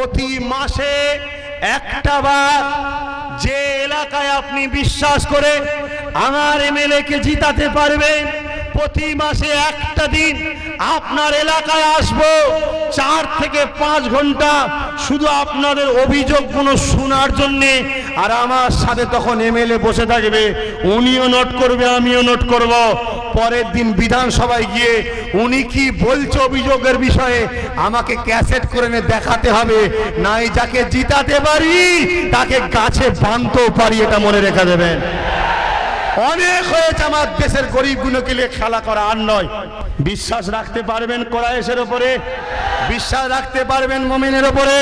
প্রতি মাসে একটা বার যে এলাকায় আপনি বিশ্বাস করে আমার এমএলএ কে জিতাতে পারবেন, প্রতি মাসে একটা দিন আপনার এলাকায় আসব। চার থেকে পাঁচ ঘণ্টা শুধু আপনাদের অভিযোগগুলো শোনার জন্যে, আর আমার সাথে তখন এমএলএ বসে থাকবে, উনিও নোট করবে, আমিও নোট করব। পরের দিন বিধানসভায় গিয়ে উনি কি বলছে অভিযোগের বিষয়ে আমাকে ক্যাসেট করে এনে দেখাতে হবে। নাই যাকে জিতাতে পারি, তাকে গাছে বাঁধতেও পারি, এটা মনে রেখে দেবেন। অনেক হয়েছে আমার দেশের গরিবগুলোকে নিয়ে খেলা করা, আর নয়। বিশ্বাস রাখতে পারবেন কোরআশের ওপরে বিশ্বাস রাখতে পারবেন মমিনের ওপরে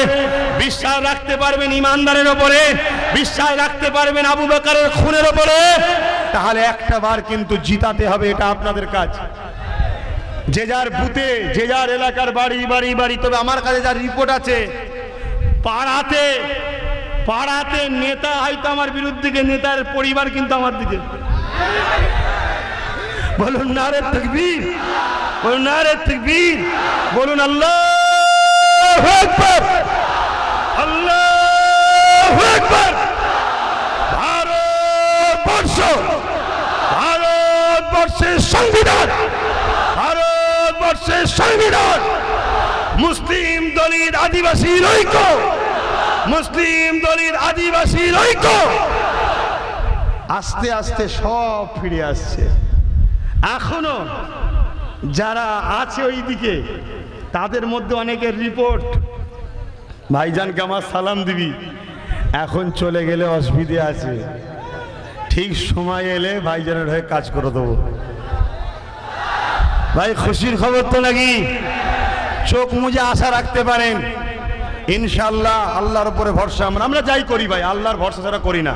বিশ্বাস রাখতে পারবেন ইমানদারের ওপরে বিশ্বাস রাখতে পারবেন আবু বেকারের খুনের ওপরে তাহলে একটা বার কিন্তু জিতাতে হবে, এটা আপনাদের কাজ। যে যার বুথে, যে যার এলাকার বাড়ি বাড়ি বাড়ি, তবে আমার কাছে যার রিপোর্ট আছে, পাড়াতে পাড়াতে নেতা হয়তো আমার বিরুদ্ধে নেতার পরিবার কিন্তু আমার দিকে। বলুন না রে তকবীর, বলুন না রে তকবীর, বলুন আল্লাহ আল্লাহ ভারতবর্ষ। ভারতবর্ষের সংবিধান। ভারতবর্ষের সংবিধান। মুসলিম দলিত আদিবাসী ঐক্য। মুসলিম দলিত আদিবাসী ঐক্য। আস্তে আস্তে সব ফিরে আসছে। এখনও যারা আছে ওই দিকে তাদের মধ্যে অনেকের রিপোর্ট। ভাইজানকে আমার সালাম দিবি। এখন চলে গেলে অসুবিধে আছে। ঠিক সময় এলে ভাইজানের হয়ে কাজ করে দেবো। ভাই, খুশির খবর তো নাকি? চোখ মুজে আশা রাখতে পারেন। ইনশাল্লাহ আল্লাহর উপরে ভরসা আমরা আমরা যাই করি ভাই, আল্লাহর ভরসা ছাড়া করি না।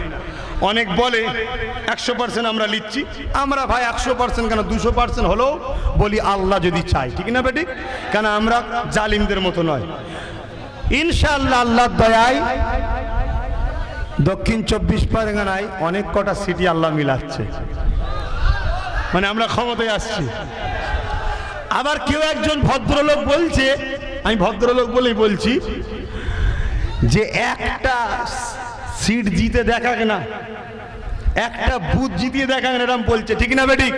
অনেক বলে, একশো পার্সেন্ট আমরা লিখছি। আমরা ভাই একশো পার্সেন্ট কেন দুশো পার্সেন্ট হলেও বলি আল্লাহ যদি চাই ঠিক না বেটি? কেন আমরা জালিমদের মতো নয়। ইনশাল্লাহ আল্লাহর দয়ায় দক্ষিণ চব্বিশ পরগনায় অনেক কটা সিটি আল্লাহ মিলাচ্ছে। মানে আমরা ক্ষমতায় আসছি। আবার কেউ একজন ভদ্রলোক বলছে, আমি ভদ্রলোক বলেই বলছি, যে একটা সিট জিতে দেখাক না, একটা বুথ জিতিয়ে দেখাক না এরম বলছে। ঠিক না বেটি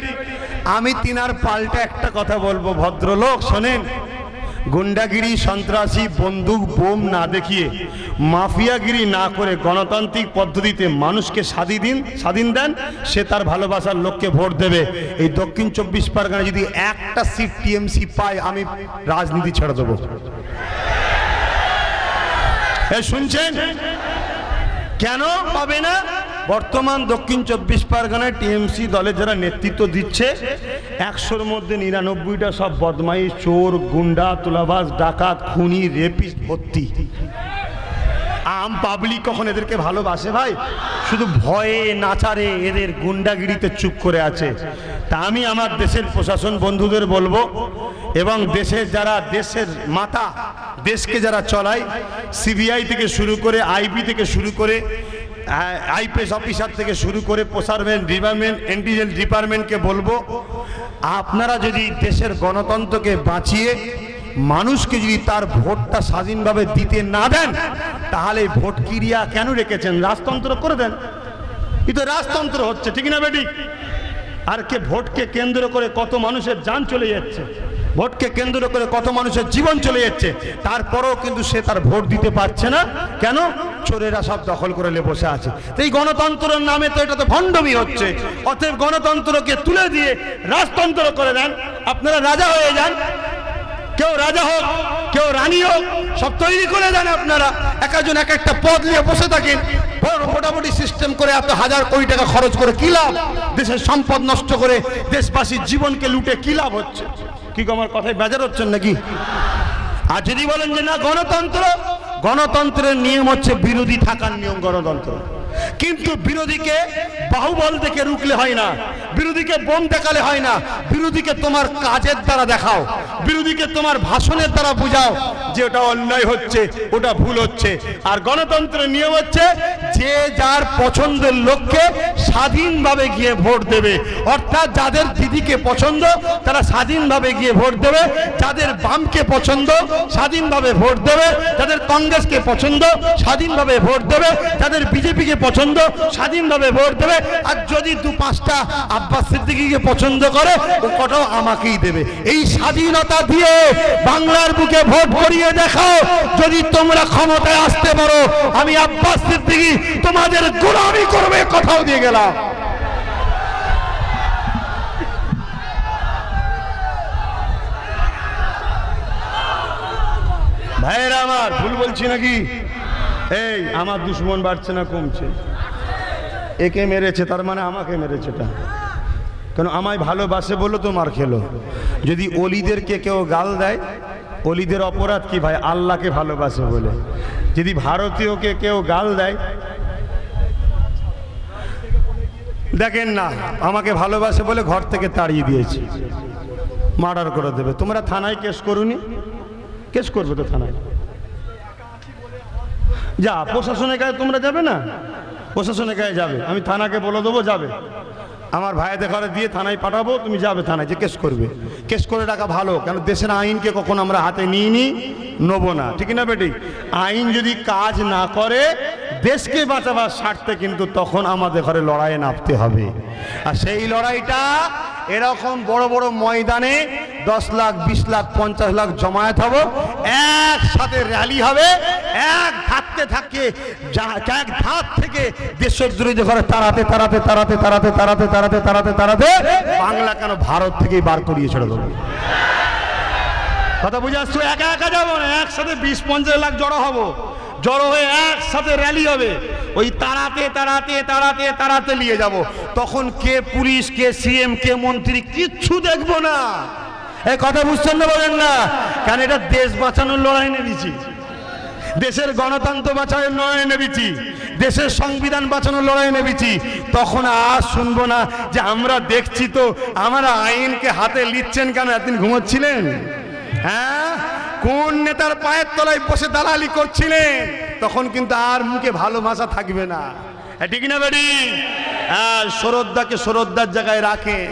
আমি তিনার পাল্টা একটা কথা বলব, ভদ্রলোক, শোনেন। গুন্ডাগিরি, সন্ত্রাসী, বন্দুক, বোম না দেখিয়ে মাফিয়াগিরি না করে গণতান্ত্রিক পদ্ধতিতে মানুষকে স্বাধীন দিন, স্বাধীন দেন, সে তার ভালোবাসার লোককে ভোট দেবে। এই দক্ষিণ চব্বিশ পরগনায় যদি একটা সিট টিএমসি পায়, আমি রাজনীতি ছেড়ে দেবো। শুনছেন? কেন পাবে না? বর্তমান দক্ষিণ চব্বিশ পরগনায় টিএমসি দলের যারা নেতৃত্ব দিচ্ছে, একশোর মধ্যে নিরানব্বইটা সব বদমাই চোর, গুন্ডা তুলাবাস ডাকাত, খুনি, রেপিস্ট, ভর্তি। আম পাবলিক কখন এদেরকে ভালোবাসে ভাই? শুধু ভয়ে নাচারে এদের গুন্ডাগিরিতে চুপ করে আছে। তা আমি আমার দেশের প্রশাসন বন্ধুদের বলব, এবং দেশের যারা দেশের মাথা, দেশকে যারা চলায়, সিবিআই থেকে শুরু করে, আইবি থেকে শুরু করে আইপিএস অফিসার থেকে শুরু করে প্রসারমেন্ট ডিপার্টমেন্ট ইন্টেলিজেন্স ডিপার্টমেন্টকে বলব, আপনারা যদি দেশের গণতন্ত্রকে বাঁচিয়ে, মানুষকে যদি তার ভোটটা স্বাধীনভাবে দিতে না দেন, তাহলে ভোট ক্রিয়া কেন রেখেছেন? রাজতন্ত্র করে দেন। এই তো রাজতন্ত্র হচ্ছে, ঠিক না বেটি? আর কে ভোটকে কেন্দ্র করে কত মানুষের যান চলে যাচ্ছে? ভোটকে কেন্দ্র করে কত মানুষের জীবন চলে যাচ্ছে? তারপরেও কিন্তু সে তার ভোট দিতে পারছে না। কেন? চোরেরা সব দখল করে লে বসে আছে। এই গণতন্ত্রের নামে তো এটা তো ভণ্ডমি হচ্ছে। অতএব গণতন্ত্রকে তুলে দিয়ে রাজতন্ত্র করে দেন। আপনারা রাজা হয়ে যান। কেউ রাজা হোক, কেউ রানী হোক, সব তৈরি করে দেন আপনারা। এক একজন এক একটা পদ নিয়ে বসে থাকেন। মোটামুটি সিস্টেম করে এত হাজার কোটি টাকা খরচ করে কি লাভ? দেশের সম্পদ নষ্ট করে দেশবাসীর জীবনকে লুটে কি লাভ হচ্ছে? কি আমার কথায় বেজার হচ্ছেন নাকি? আর যদি বলেন যে না, গণতন্ত্র গণতন্ত্রের নিয়ম হচ্ছে বিরোধী থাকার নিয়ম গণতন্ত্র। কিন্তু বিরোধীকে বাহুবল দেখে রুখলে হয় না। বিরোধীকে বোম দেখালে হয় না। বিরোধীকে তোমার কাজের দ্বারা দেখাও। বিরোধীকে তোমার ভাষণের দ্বারা বুঝাও যে ওটা অন্যায় হচ্ছে, ওটা ভুল হচ্ছে। আর গণতন্ত্রের নিয়ম হচ্ছে, যে যার পছন্দের লোককে স্বাধীনভাবে গিয়ে ভোট দেবে। অর্থাৎ যাদের দিদিকে পছন্দ, তারা স্বাধীনভাবে গিয়ে ভোট দেবে। যাদের বামকে পছন্দ, স্বাধীনভাবে ভোট দেবে। যাদের কংগ্রেসকে পছন্দ, স্বাধীনভাবে ভোট দেবে। যাদের বিজেপিকে পছন্দ স্বাধীনভাবে ভোট দেবে। আর যদি দু পাঁচটা আব্বাস সিদ্দিকিকে পছন্দ করে, ও কটাও আমাকেই দেবে। এই স্বাধীনতা দিয়ে বাংলার বুকে ভোট করিয়ে দেখাও। যদি তোমরা ক্ষমতায় আসতে পারো, আমি আব্বাস সিদ্দিকি তোমাদের গোলামি করবে কথাও দিয়ে গেলাম। ভাইয়েরা আমার, ভুল বলছি নাকি? এই, আমার দুশ্মন বাড়ছে না, কমছে। একে মেরেছে, তার মানে আমাকে মেরেছে এটা। কেন আমায় ভালোবাসে বলে তো মার খেলো। যদি অলিদেরকে কেউ গাল দেয়, অলিদের অপরাধ কি ভাই? আল্লাহকে ভালোবাসে বলে। যদি ভারতীয়কে কেউ গাল দেয়, দেখেন না, আমাকে ভালোবাসে বলে ঘর থেকে তাড়িয়ে দিয়েছে। মার্ডার করে দেবে। তোমরা থানায় কেস করুনি? কেস করবে তো থানায়। যা, প্রশাসনের কাছে তোমরা যাবে না? প্রশাসনের কাছে যাবে। আমি থানাকে বলে দেবো, যাবে। আমার ভাইয়াদের ঘরে দিয়ে থানায় পাঠাবো, তুমি যাবে থানায়, যে কেস করবে। কেস করে রাখা ভালো, কেন দেশের আইনকে কখনো আমরা হাতে নিই নি নেব না। ঠিক না, বেটি? আইন যদি কাজ না করে, দেশকে বাঁচাবার স্বার্থে কিন্তু তখন আমাদের ঘরে লড়াইয়ে নামতে হবে। আর সেই লড়াইটা এরকম বড় বড় ময়দানে দশ লাখ, বিশ লাখ, পঞ্চাশ লাখ জমায়েত হব। একসাথে র্যালি হবে। এক ধাক্কে যা- এক ধাপ থেকে দেশের দেশদ্রোহী ঘরে তাড়াতে তাড়াতে তাড়াতে তাড়াতে তাড়াতে তাড়াতে তাড়াতে তাড়াতে বাংলা কেন ভারত থেকেই বার করিয়ে ছেড়ে দেবো? কথা বুঝে আসছো? একা একা যাব না, একসাথে বিশ, পঞ্চাশ লাখ জড়ো হব। জড়ো হয়ে একসাথে র্যালি হবে। ওই তাড়াতে তাড়াতে তাড়াতে তাড়াতে নিয়ে যাব। তখন কে পুলিশ, কে সিএম, কে মন্ত্রী কিচ্ছু দেখব না। এ কথা বুঝছেন না, বলেন না? কেন এটা দেশ বাঁচানোর লড়াই নেমেছি দেশের গণতন্ত্র বাঁচানোর লড়াই নেমেছি দেশের সংবিধান বাঁচানোর লড়াই নেমেছি তখন আর শুনব না যে আমরা দেখছি তো আমরা আইনকে হাতে নিচ্ছেন কেন? একদিন ঘুমোচ্ছিলেন? হ্যাঁ? কোন নেতার পায়ের তলায় বসে দালালি করছিলেন? তখন কিন্তু আর মুখে ভালোবাসা থাকবে না। ঠিক না বেডি হ্যাঁ শ্রদ্ধাকে শ্রদ্ধার জায়গায় রাখেন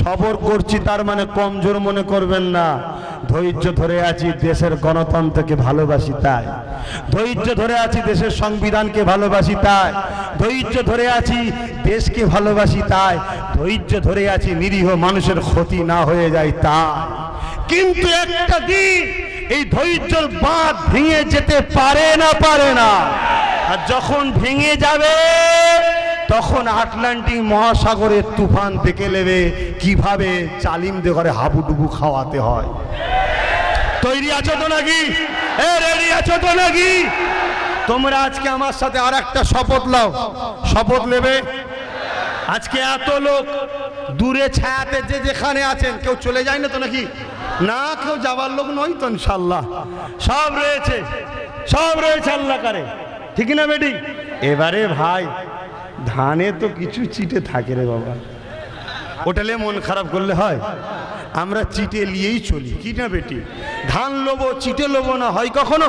সবর করছি তার মানে কমজোর মনে করবেন না। ধৈর্য ধরে আছি, দেশের গণতন্ত্রকে ভালোবাসি তাই। ধৈর্য ধরে আছি, দেশের সংবিধানকে ভালোবাসি তাই। ধৈর্য ধরে আছি, দেশকে ভালোবাসি তাই। ধৈর্য ধরে আছি, নিরীহ মানুষের ক্ষতি না হয়ে যায় তাই। কিন্তু একটা দিন এই ধৈর্যর বাঁধ ভেঙে যেতে পারে না পারে না। আর যখন ভেঙে যাবে, তখন আটলান্টিক মহাসাগরের তুফান দেখে নেবে কীভাবে চালিমদের ঘরে হাবুডুবু খাওয়াতে হয়। তৈরি আছো তো নাকি? এ রেডি আছো তো নাকি? তোমরা আজকে আমার সাথে আর একটা শপথ লাও শপথ নেবে? আজকে এত লোক দূরে ছায়াতে যে যেখানে আছেন, কেউ চলে যায় না তো নাকি? না কেউ যাবার লোক নয় তো ইনশাল্লাহ সব রয়েছে সব রয়েছে আল্লাহ করে। ঠিক না বেটি? এবারে ভাই, ধানে তো কিছু চিটে থাকে রে বাবা। ওটালে মন খারাপ করলে হয়। আমরা চিটে নিয়েই চলি। কি না বেটি? ধান লোবো, চিটে লোবো না হয় কখনো?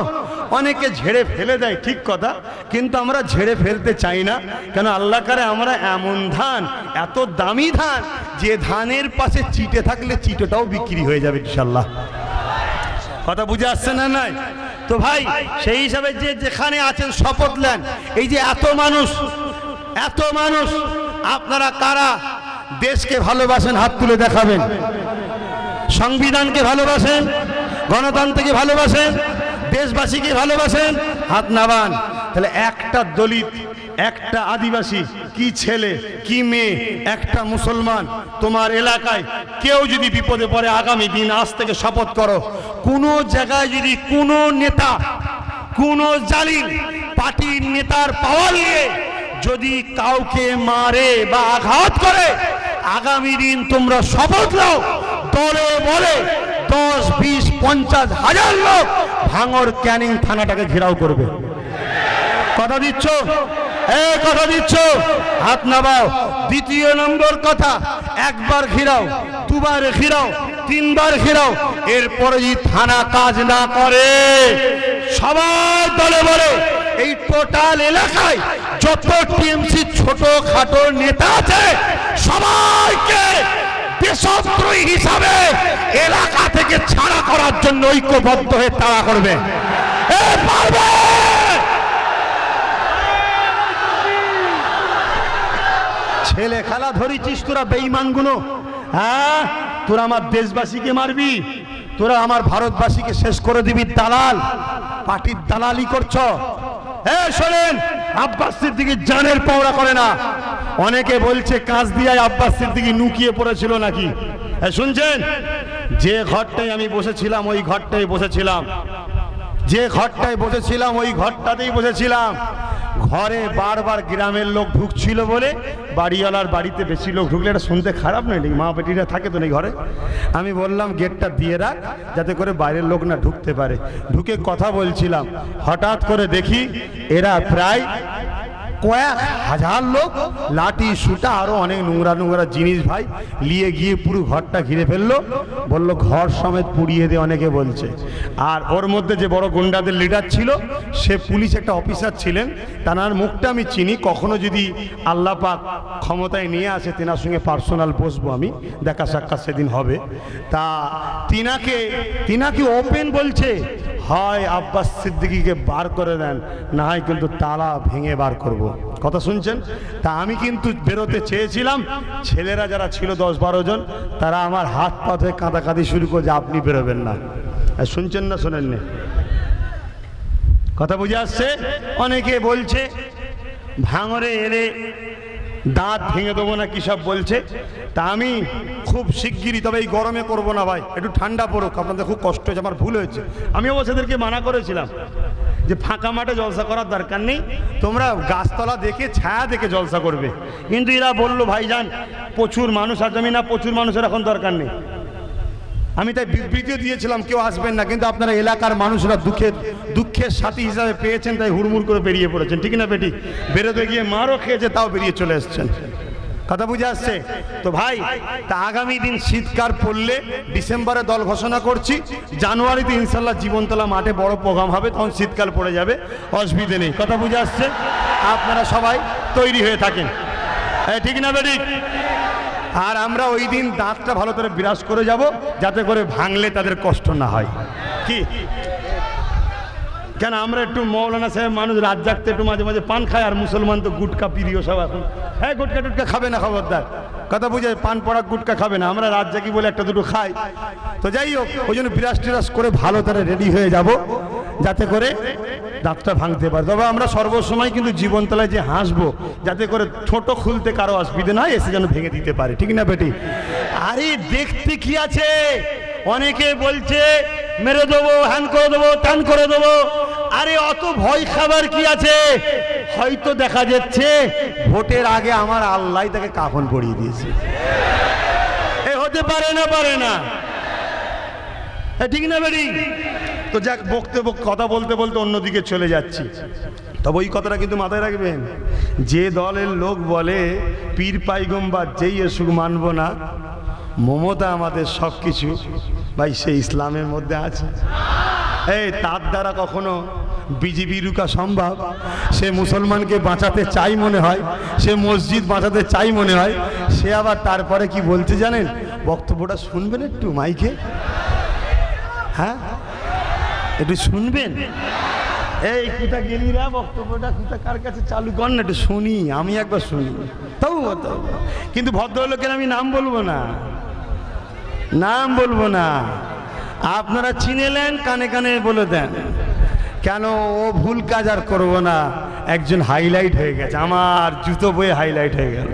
অনেকে ঝেড়ে ফেলে দেয়, ঠিক কথা। কিন্তু আমরা ঝেড়ে ফেলতে চাই না। কেন আল্লাহ কারে আমরা এমন ধান, এত দামি ধান, যে ধানের পাশে চিটে থাকলে চিটেটাও বিক্রি হয়ে যাবে ইনশাল্লাহ কথা বুঝে আসছে না নাই? তো ভাই, সেই হিসাবে যে যেখানে আছেন, শপথ নেন। এই যে এত মানুষ এত মানুষ, আপনারা কারা? দেশকে ভালোবাসেন, হাত তুলে দেখাবেন। সংবিধানকে ভালোবাসেন গণতন্ত্রকে ভালোবাসেন, দেশবাসীকে ভালোবাসেন, হাত নাবান। তাহলে একটা দলিত, একটা আদিবাসী, কি ছেলে, কি মেয়ে, একটা মুসলমান, তোমার এলাকায় কেউ যদি বিপদে পড়ে, আগামী দিন আজ থেকে শপথ করো, কোনো জায়গায় যদি কোনো নেতা, কোনো জালিম পার্টির নেতার পাওয়ার নিয়ে যদি কাউকে মারে বা আঘাত করে আগামী দিন তোমরা শপথ নাও। দলে বলে দশ, বিশ, পঞ্চাশ হাজার লোক ভাঙর ক্যানিং থানাটাকে ঘেরাও করবে। কথা দিচ্ছ? এই কথা দিচ্ছ? হাত নামাও। দ্বিতীয় নম্বর কথা, একবার ঘিরাও, দুবার ঘিরাও, তিনবার ঘিরাও। এরপরে থানা কাজ না করে, সবাই দলে বলে এই টোটাল এলাকায় যত টিএমসি ছোট খাটো নেতা আছে, সবাইকে দেশদ্রোহী হিসাবে এলাকা থেকে ছাড়া করার জন্য ঐক্যবদ্ধ হয়ে তাড়া করবে। ছেলে খেলা ধরিছিস তোরা বেইমানগুলো হ্যাঁ? তোরা আমার দেশবাসীকে মারবি, তোরা আমার ভারতবাসীকে শেষ করে দিবি, দালাল। পার্টির দালালি করছ হ্যাঁ শোনেন, আব্বাস সিদ্দিকি জানের পাওড়া করে না। অনেকে বলছে, কাজ দিয়ে আব্বাস সিদ্দিকি নুকিয়ে পড়েছিল নাকি? হ্যাঁ শুনছেন? যে ঘরটায় আমি বসেছিলাম, ওই ঘরটায় বসেছিলাম। যে ঘরটায় বসেছিলাম, ওই ঘরটাতেই বসেছিলাম। ঘরে বারবার গ্রামের লোক ঢুকছিল বলে বাড়িওয়ালার বাড়িতে বেশি লোক ঢুকলে এটা শুনতে খারাপ নয় নাকি? মা বেটিরা থাকে তো নেই ঘরে? আমি বললাম, গেটটা দিয়ে রাখ, যাতে করে বাইরের লোক না ঢুকতে পারে। ঢুকে কথা বলছিলাম। হঠাৎ করে দেখি এরা প্রায় কয়েক হাজার লোক, লাঠি সুটা আরও অনেক নোংরা নোংরা জিনিস ভাই, নিয়ে গিয়ে পুরো ঘরটা ঘিরে ফেলল। বলল, ঘর সমেত পুড়িয়ে দে, অনেকে বলছে। আর ওর মধ্যে যে বড় গুন্ডাদের লিডার ছিল, সে পুলিশ একটা অফিসার ছিলেন। তার মুখটা আমি চিনি। কখনো যদি আল্লাহ পাক ক্ষমতায় নিয়ে আসে, তেনার সঙ্গে পার্সোনাল বসবো আমি। দেখা সাক্ষাৎ সেদিন হবে। তা তিনাকে তিনাকে ওপেন বলছে। হয় আব্বাস সিদ্দিকিকে বার করে দেন, না হয় কিন্তু তালা ভেঙে বার করব। কথা শুনছেন? তা আমি কিন্তু বেরোতে চেয়েছিলাম, ছেলেরা যারা ছিল দশ বারো জন, তারা আমার হাত পা ধরে কাঁদাকাঁদি শুরু করে যে আপনি বেরোবেন না। শুনছেন না শোনেননি? কথা বুঝে আসছে? অনেকে বলছে, ভাঙরে এলে দাঁত ভেঙে দেবো না কী সব বলছে? তা আমি খুব শিগগিরই, তবে এই গরমে করব না ভাই। একটু ঠান্ডা পড়ুক, আপনাদের খুব কষ্ট হয়েছে, আমার ভুল হয়েছে। আমি অবশ্যদেরকে মানা করেছিলাম যে ফাঁকা মাঠে জলসা করার দরকার নেই। তোমরা গাছতলা দেখে, ছায়া দেখে জলসা করবে। কিন্তু এরা বলল, ভাইজান, প্রচুর মানুষ আর জমি না, প্রচুর মানুষের এখন দরকার নেই। আমি তাই বিবৃতিও দিয়েছিলাম কেউ আসবেন না কিন্তু আপনারা এলাকার মানুষরা দুঃখের দুঃখের সাথী হিসাবে পেয়েছেন তাই হুড়মুড় করে বেরিয়ে পড়েছেন ঠিক না বেটি? বেরোতে গিয়ে মারও খেয়েছে তাও বেরিয়ে চলে এসছেন। কথা বুঝে আসছে? তো ভাই তা আগামী দিন শীতকাল পড়লে ডিসেম্বরে দল ঘোষণা করছি জানুয়ারিতে ইনশাল্লাহ জীবনতলা মাঠে বড় প্রোগ্রাম হবে তখন শীতকাল পড়ে যাবে অসুবিধে নেই। কথা বুঝে আসছে? আপনারা সবাই তৈরি হয়ে থাকেন। এ, ঠিক না বেটি? আর আমরা ওই দিন দাঁতটা ভালো করে বিরাজ করে যাব, যাতে করে ভাঙলে তাদের কষ্ট না হয়। কি? কেন আমরা একটু মৌলানা সাহেব মানুষ রাত জাগতে একটু মাঝে মাঝে পান খায়, আর মুসলমান তো গুটকা প্রিয় সব এখন। হ্যাঁ গুটকা টুটকা খাবে না খবরদার। কথা বুঝে, পান পড়া গুটকা খাবে না। আমরা রাত জাগি বলে একটা দুটো খাই। তো যাই হোক, ওই জন্য বিরাজ টিরাজ করে ভালো তারা রেডি হয়ে যাব। যাতে করে দাঁতটা ভাঙতে পারে। তবে আমরা সর্বসময় কিন্তু জীবনতলায় যে হাসবো, যাতে করে ছোট খুলতে কারও অসুবিধে নয় এসে যেন ভেঙে দিতে পারে। ঠিক না বেটি? আরে দেখতে কি আছে? অনেকে বলছে, মেরে দেবো হ্যান করে দেবো, টান করে দেবো। আরে অত ভয় খাবার কি আছে? হয়তো দেখা যাচ্ছে, ভোটের আগে আমার আল্লাহ তাকে কাফন পরিয়ে দিয়েছে। এ হতে পারে না পারে না। ঠিক না বেরি তো যাক, বকতে বক, কথা বলতে বলতে অন্যদিকে চলে যাচ্ছি। তবে ওই কথাটা কিন্তু মাথায় রাখবেন, যে দলের লোক বলে, পীর পাইগম্বা যেই এসুক মানব না, মমতা আমাদের সব কিছু। ভাই, সে ইসলামের মধ্যে আছে। এই, তার দ্বারা কখনো বিজেপি রুকা সম্ভব। সে মুসলমানকে বাঁচাতে চাই মনে হয়, সে মসজিদ বাঁচাতে চাই মনে হয়। সে আবার তারপরে কি বলতে জানেন? বক্তব্যটা শুনবেন একটু মাইকে? হ্যাঁ? একটু শুনবেন? এই কোথা গেলিরা, বক্তব্যটা কুটা কার কাছে চালু কর না, একটু শুনি, আমি একবার শুনি। তাও কিন্তু ভদ্রলোকের আমি নাম বলব না। নাম বলব না। আপনারা চিনেলেন, কানে কানে বলে দেন। কেন ও ভুল কাজ আর করব না। একজন হাইলাইট হয়ে গেছে, আমার জুতো বয়ে হাইলাইট হয়ে গেল।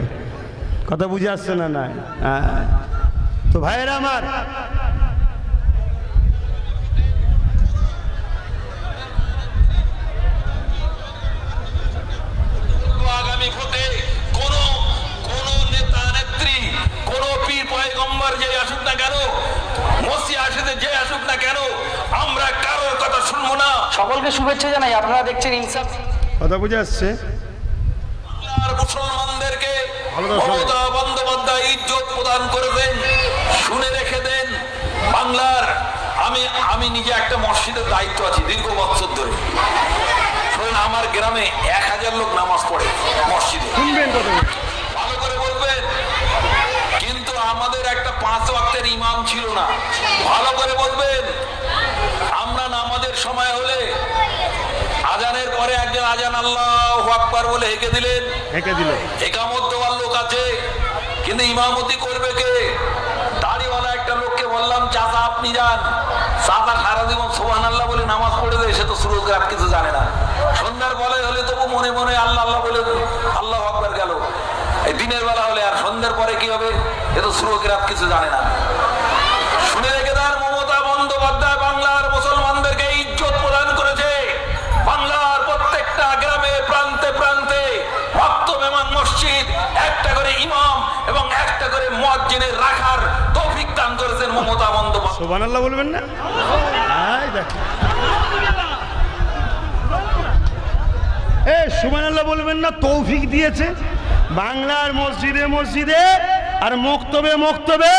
কথা বুঝে আসছে না না হ্যাঁ। তো ভাইয়েরা আমার আগামী ভোটে কোন কোন নেতা নেত্রী কোন পীর পয়গম্বর যে আসুক না কেন মসি আসিতে যে আসুক না কেন আমরা কারোর কথা শুনব না। সকলকে শুভেচ্ছা জানাই আপনারা দেখছেন ইনসাফ। কথা বুঝে আসছে? আর মুসলমানদেরকে মমতা বন্দ্যোপাধ্যায় ইজ্জত প্রদান করে দেন শুনে রেখে দেন। বাংলার আমি আমি নিজে একটা মসজিদের দায়িত্ব আছি দীর্ঘ বছর ধরে। আমার গ্রামে এক হাজার লোক নামাজ পড়ে মসজিদে। শুনবেন ভালো করে বলবেন কিন্তু আমাদের একটা পাঁচ ওয়াক্তের ইমাম ছিল না। ভালো করে বলবেন আমরা নামাজের সময় হলে আজানের পরে একজন আজান আল্লাহ আকবার বলে হেঁকে দিলেন। হেঁকে দিলেন। একামত দেওয়ার লোক আছে কিন্তু ইমামতি করবে কে? বললাম, চাচা, আপনি যান। চাচা সারা জীবন সোহান আল্লাহ বলে নামাজ পড়ে দেয় সে তো শুরু রাত কিছু জানে না। সন্ধ্যার বলে হলে তবু মনে মনে আল্লাহ আল্লাহ বলে, আল্লাহ আকবার গেল। এই দিনের বেলা হলে আর সন্ধ্যার পরে কি হবে? এ তো শুরু রাত কিছু জানে না। শুনে রেখে দেন মমতা বন্দ্যোপাধ্যায় বাংলার মুসলমানদেরকে ইজ্জত প্রদান করেছে। বাংলার প্রত্যেকটা গ্রামে, প্রান্তে প্রান্তে ভক্ত মেমান মসজিদ, একটা করে ইমাম এবং একটা করে মুয়াজ্জিনের রাখার করেছেন মমতা বন্দ্যোপাধ্যায়। বলবেন না? বলবেন না, তৌফিক দিয়েছে। বাংলার মসজিদে মসজিদে আর মক্তবে মক্তবে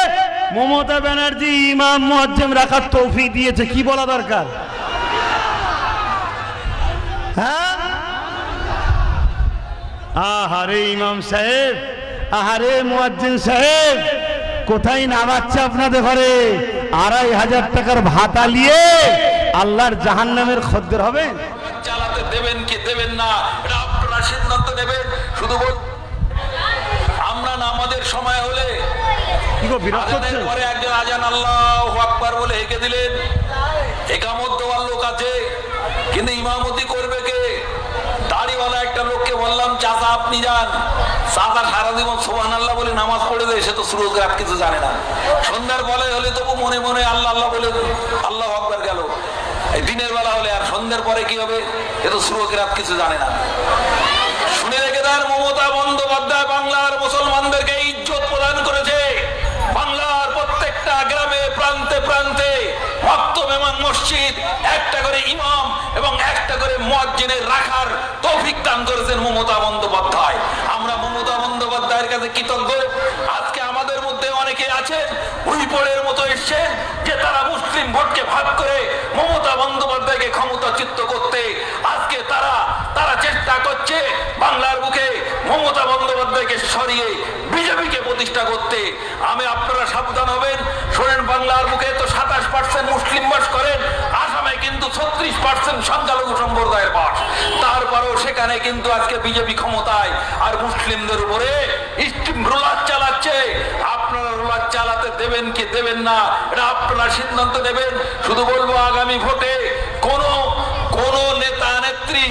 মমতা ব্যানার্জি, ইমাম, মুয়াজ্জেম রাখার তৌফিক দিয়েছে। কি বলা দরকার? হ্যাঁ? আহারে ইমাম সাহেব, আহারে মুয়াজ্জিন সাহেব কোথায় নামাচ্ছে আপনাদের ঘরে? আড়াই হাজার টাকার ভাতা নিয়ে আল্লাহর জাহান নামের খদ্দের হবে? চালাতে দেবেন কি দেবেন না? এটা আপনারা সিদ্ধান্ত নেবেন। শুধু বল আমরা নামাজের সময় হলে কি গো বিরক্ত আজানের হচ্ছে পরে একজন আজান আল্লাহ আকবার বলে হেঁকে দিলেন একামত দেওয়ার লোক আছে কিন্তু ইমামতি করবে কে দাড়িওয়ালা একটা লোককে বললাম চাচা, আপনি যান। চাচা সারা জীবন সোহান আল্লাহ বলে নামাজ পড়ে দেয় সে তো শুরু রাত কিছু জানে না। সন্ধ্যার বলে হলে তবু মনে মনে আল্লাহ আল্লাহ বলে, আল্লাহ আকবার গেল। এই দিনের বেলা হলে আর সন্ধ্যার পরে কি হবে? এ তো শুরু রাত কিছু জানে না। শুনে রেখে দেন, মমতা বন্দ্যোপাধ্যায় বাংলার মুসলমানদেরকে ইজ্জত প্রদান করেছে। বাংলার প্রত্যেকটা গ্রামে, প্রান্তে প্রান্তে মসজিদ, একটা করে ইমাম এবং একটা করে মুয়াজ্জিনের রাখার তৌফিক দান করেছেন মমতা বন্দ্যোপাধ্যায়। আমরা মমতা বন্দ্যোপাধ্যায়ের কাছে কৃতজ্ঞ। আজকে আমাদের মধ্যে অনেকে আছেন উইপড়ের মতো এসছেন যে তারা মুসলিম ভোটকে ভাগ করে মমতা বন্দ্যোপাধ্যায়কে ক্ষমতাচ্যুত করতে আজকে তারা তারা চেষ্টা করছে বাংলার বুকে মমতা বন্দ্যোপাধ্যায়কে সরিয়ে বিজেপিকে প্রতিষ্ঠা করতে। আমি আপনারা সাবধান হবেন। শোনেন, বাংলার বুকে তো সাতাশ পার্সেন্ট মুসলিম বাস করেন, আসামে কিন্তু ছত্রিশ পার্সেন্ট সংখ্যালঘু সম্প্রদায়ের বাস। তারপরেও সেখানে কিন্তু আজকে বিজেপি ক্ষমতায়, আর মুসলিমদের উপরে স্টিম রোলার চালাচ্ছে। আপনারা রোলার চালাতে দেবেন কি দেবেন না, এটা আপনারা সিদ্ধান্ত নেবেন। শুধু বলব আগামী ভোটে কোন কোন নেতা, নেত্রী,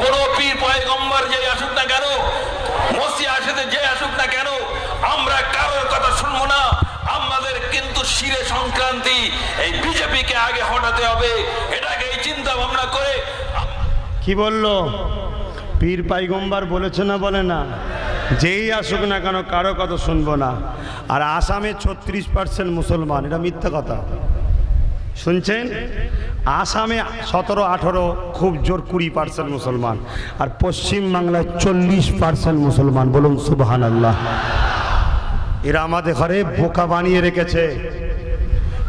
কোন পীর, পয়গম্বর যে আসুক না কেন, মসি আসেতে যে আসুক না কেন, আমরা কারোর কথা শুনব না। আমাদের কিন্তু শিরে সংক্রান্তি, এই বিজেপিকে আগে হটাতে হবে, এটাকে এই চিন্তা ভাবনা করে কি বলল? পীর পাইগম্বার বলেছে না বলে না? যেই আসুক না কেন, কারও কথা শুনব না। আর আসামে ছত্রিশ পার্সেন্ট মুসলমান, এটা মিথ্যা কথা। শুনছেন? আসামে সতেরো, আঠেরো, খুব জোর কুড়ি পার্সেন্ট মুসলমান। আর পশ্চিম বাংলায় চল্লিশ পার্সেন্ট মুসলমান। বলুন সুবহান আল্লাহ এরা আমাদের ঘরে বোকা বানিয়ে রেখেছে।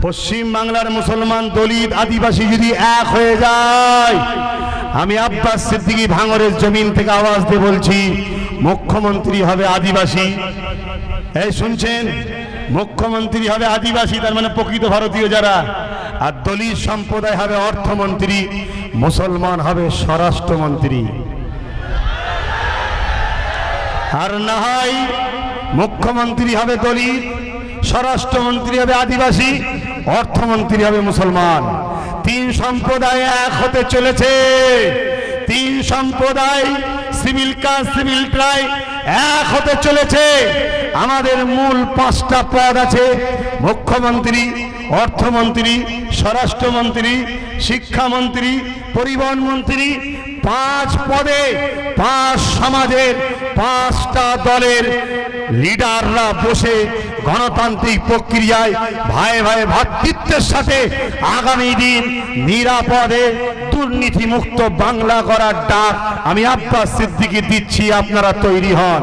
পশ্চিম বাংলার মুসলমান দলিত আদিবাসী যদি এক হয়ে যায়, আমি আব্বাস সিদ্দিকী ভাঙরের জমিন থেকে আওয়াজ দিয়ে বলছি, মুখ্যমন্ত্রী হবে আদিবাসী। এই শুনছেন? মুখ্যমন্ত্রী হবে আদিবাসী, তার মানে প্রকৃত ভারতীয় যারা। আর দলিত সম্প্রদায় হবে অর্থমন্ত্রী, মুসলমান হবে স্বরাষ্ট্রমন্ত্রী। আর না হয় মুখ্যমন্ত্রী হবে দলিত, স্বরাষ্ট্রমন্ত্রী হবে আদিবাসী, অর্থমন্ত্রী হবে মুসলমান। তিন সম্প্রদায় এক হতে চলেছে। তিন সম্প্রদায় সিভিল কাস্ট সিভিল ট্রাই এক হতে চলেছে। আমাদের মূল পাঁচটা পদ আছে। মুখ্যমন্ত্রী, অর্থমন্ত্রী, স্বরাষ্ট্রমন্ত্রী, শিক্ষামন্ত্রী পরিবহন মন্ত্রী পাঁচ পদে পাঁচ সমাজের পাঁচটা দলের লিডাররা বসে গণতান্ত্রিক প্রক্রিয়ায় ভাই ভাই ভ্রাতৃত্বের সাথে আগামী দিন নিরাপদে দুর্নীতিমুক্ত বাংলা করার ডাক আমি আব্বাস সিদ্দিকি দিচ্ছি, আপনারা তৈরি হন।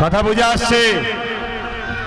কথা বুঝে আসছে?